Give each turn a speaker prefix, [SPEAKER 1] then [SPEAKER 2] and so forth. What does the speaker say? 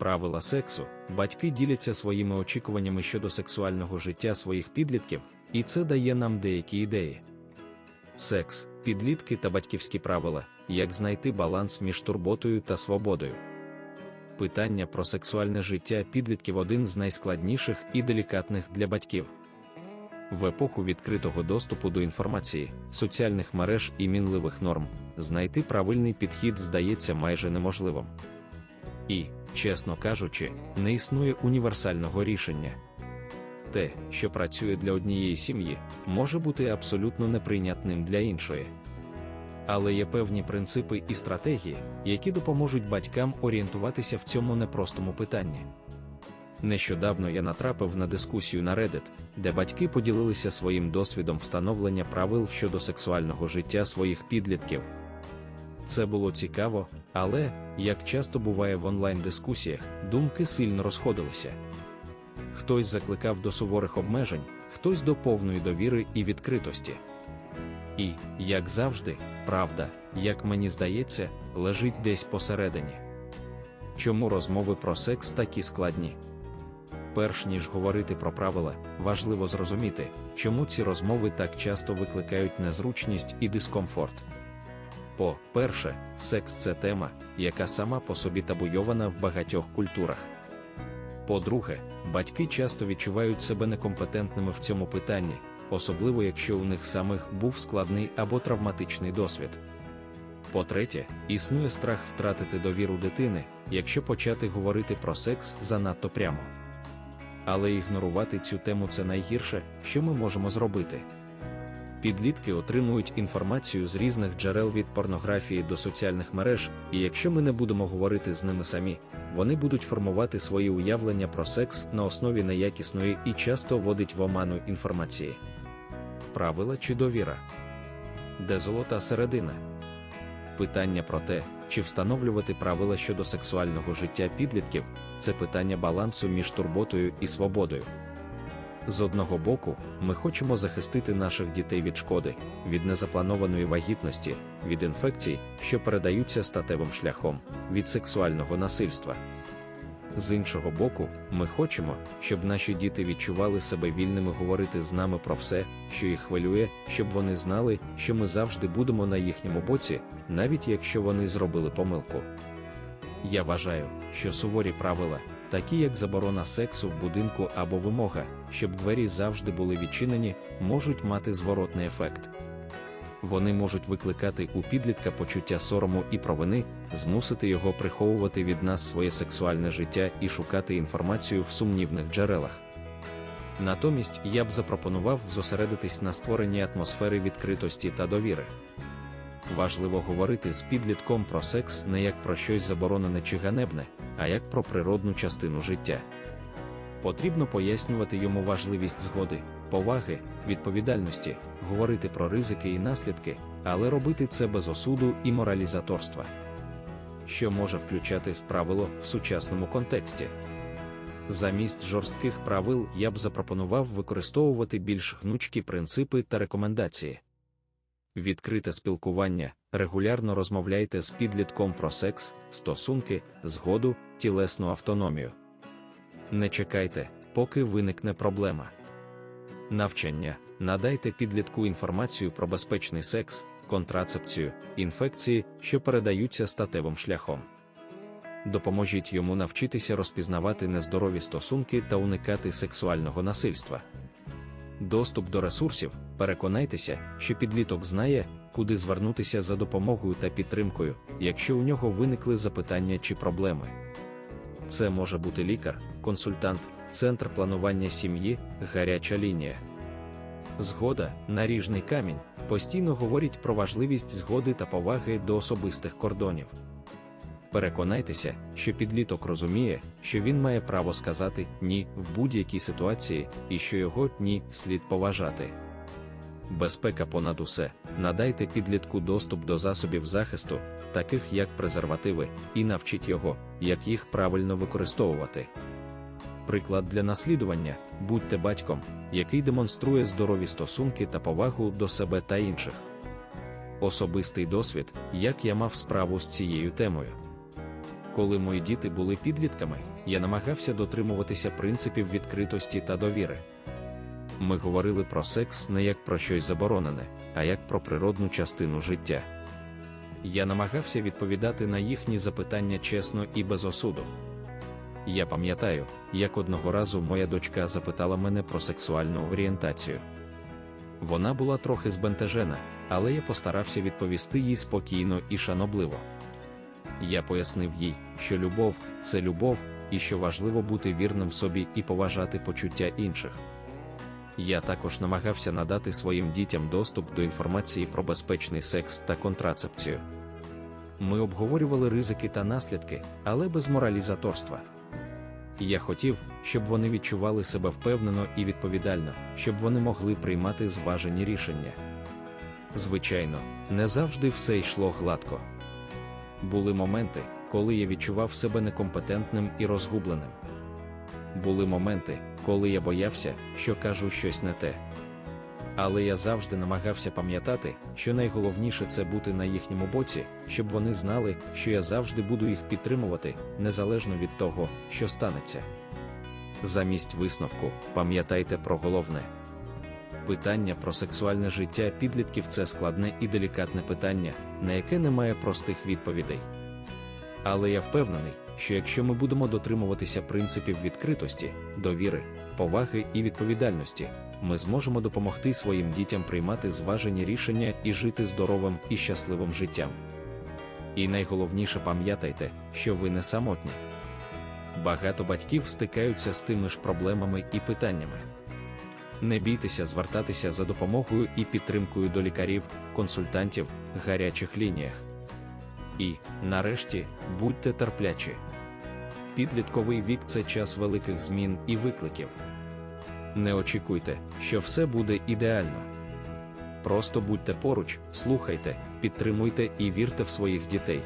[SPEAKER 1] Правила сексу, батьки діляться своїми очікуваннями щодо сексуального життя своїх підлітків, і це дає нам деякі ідеї. Секс, підлітки та батьківські правила, як знайти баланс між турботою та свободою. Питання про сексуальне життя підлітків один з найскладніших і делікатних для батьків. В епоху відкритого доступу до інформації, соціальних мереж і мінливих норм знайти правильний підхід здається майже неможливим. І, чесно кажучи, не існує універсального рішення. Те, що працює для однієї сім'ї, може бути абсолютно неприйнятним для іншої. Але є певні принципи і стратегії, які допоможуть батькам орієнтуватися в цьому непростому питанні. Нещодавно я натрапив на дискусію на Reddit, де батьки поділилися своїм досвідом встановлення правил щодо сексуального життя своїх підлітків. Це було цікаво, але, як часто буває в онлайн-дискусіях, думки сильно розходилися. Хтось закликав до суворих обмежень, хтось до повної довіри і відкритості. І, як завжди, правда, як мені здається, лежить десь посередині. Чому розмови про секс такі складні? Перш ніж говорити про правила, важливо зрозуміти, чому ці розмови так часто викликають незручність і дискомфорт. По-перше, секс це тема, яка сама по собі табуйована в багатьох культурах. По-друге, батьки часто відчувають себе некомпетентними в цьому питанні, особливо якщо у них самих був складний або травматичний досвід. По-третє, існує страх втратити довіру дитини, якщо почати говорити про секс занадто прямо. Але ігнорувати цю тему це найгірше, що ми можемо зробити. Підлітки отримують інформацію з різних джерел від порнографії до соціальних мереж, і якщо ми не будемо говорити з ними самі, вони будуть формувати свої уявлення про секс на основі неякісної і часто вводить в оману інформації. Правила чи довіра? Де золота середина? Питання про те, чи встановлювати правила щодо сексуального життя підлітків це питання балансу між турботою і свободою. З одного боку, ми хочемо захистити наших дітей від шкоди, від незапланованої вагітності, від інфекцій, що передаються статевим шляхом, від сексуального насильства. З іншого боку, ми хочемо, щоб наші діти відчували себе вільними говорити з нами про все, що їх хвилює, щоб вони знали, що ми завжди будемо на їхньому боці, навіть якщо вони зробили помилку. Я вважаю, що суворі правила, такі як заборона сексу в будинку або вимога, щоб двері завжди були відчинені, можуть мати зворотний ефект. Вони можуть викликати у підлітка почуття сорому і провини, змусити його приховувати від нас своє сексуальне життя і шукати інформацію в сумнівних джерелах. Натомість я б запропонував зосередитись на створенні атмосфери відкритості та довіри. Важливо говорити з підлітком про секс не як про щось заборонене чи ганебне, а як про природну частину життя. Потрібно пояснювати йому важливість згоди, поваги, відповідальності, говорити про ризики і наслідки, але робити це без осуду і моралізаторства. Що може включати правило в сучасному контексті? Замість жорстких правил я б запропонував використовувати більш гнучкі принципи та рекомендації. Відкрите спілкування, регулярно розмовляйте з підлітком про секс, стосунки, згоду, тілесну автономію. Не чекайте, поки виникне проблема. Навчання надайте підлітку інформацію про безпечний секс, контрацепцію, інфекції, що передаються статевим шляхом. Допоможіть йому навчитися розпізнавати нездорові стосунки та уникати сексуального насильства. Доступ до ресурсів, переконайтеся, що підліток знає, куди звернутися за допомогою та підтримкою, якщо у нього виникли запитання чи проблеми. Це може бути лікар, консультант, центр планування сім'ї, гаряча лінія. Згода, наріжний камінь, постійно говорить про важливість згоди та поваги до особистих кордонів. Переконайтеся, що підліток розуміє, що він має право сказати ні в будь-якій ситуації і що його ні слід поважати. Безпека понад усе, надайте підлітку доступ до засобів захисту, таких як презервативи, і навчіть його, як їх правильно використовувати. Приклад для наслідування будьте батьком, який демонструє здорові стосунки та повагу до себе та інших. Особистий досвід, як я мав справу з цією темою. Коли мої діти були підлітками, я намагався дотримуватися принципів відкритості та довіри. Ми говорили про секс не як про щось заборонене, а як про природну частину життя. Я намагався відповідати на їхні запитання чесно і без осуду. Я пам'ятаю, як одного разу моя дочка запитала мене про сексуальну орієнтацію. Вона була трохи збентежена, але я постарався відповісти їй спокійно і шанобливо. Я пояснив їй, що любов це любов, і що важливо бути вірним собі і поважати почуття інших. Я також намагався надати своїм дітям доступ до інформації про безпечний секс та контрацепцію. Ми обговорювали ризики та наслідки, але без моралізаторства. Я хотів, щоб вони відчували себе впевнено і відповідально, щоб вони могли приймати зважені рішення. Звичайно, не завжди все йшло гладко. Були моменти, коли я відчував себе некомпетентним і розгубленим. Були моменти, коли я боявся, що кажу щось не те. Але я завжди намагався пам'ятати, що найголовніше це бути на їхньому боці, щоб вони знали, що я завжди буду їх підтримувати, незалежно від того, що станеться. Замість висновку, пам'ятайте про головне. Питання про сексуальне життя підлітків це складне і делікатне питання, на яке немає простих відповідей. Але я впевнений, що якщо ми будемо дотримуватися принципів відкритості, довіри, поваги і відповідальності, ми зможемо допомогти своїм дітям приймати зважені рішення і жити здоровим і щасливим життям. І найголовніше пам'ятайте, що ви не самотні. Багато батьків стикаються з тими ж проблемами і питаннями. Не бійтеся звертатися за допомогою і підтримкою до лікарів, консультантів, гарячих лініях. І, нарешті, будьте терплячі. Підлітковий вік це час великих змін і викликів. Не очікуйте, що все буде ідеально. Просто будьте поруч, слухайте, підтримуйте і вірте в своїх дітей.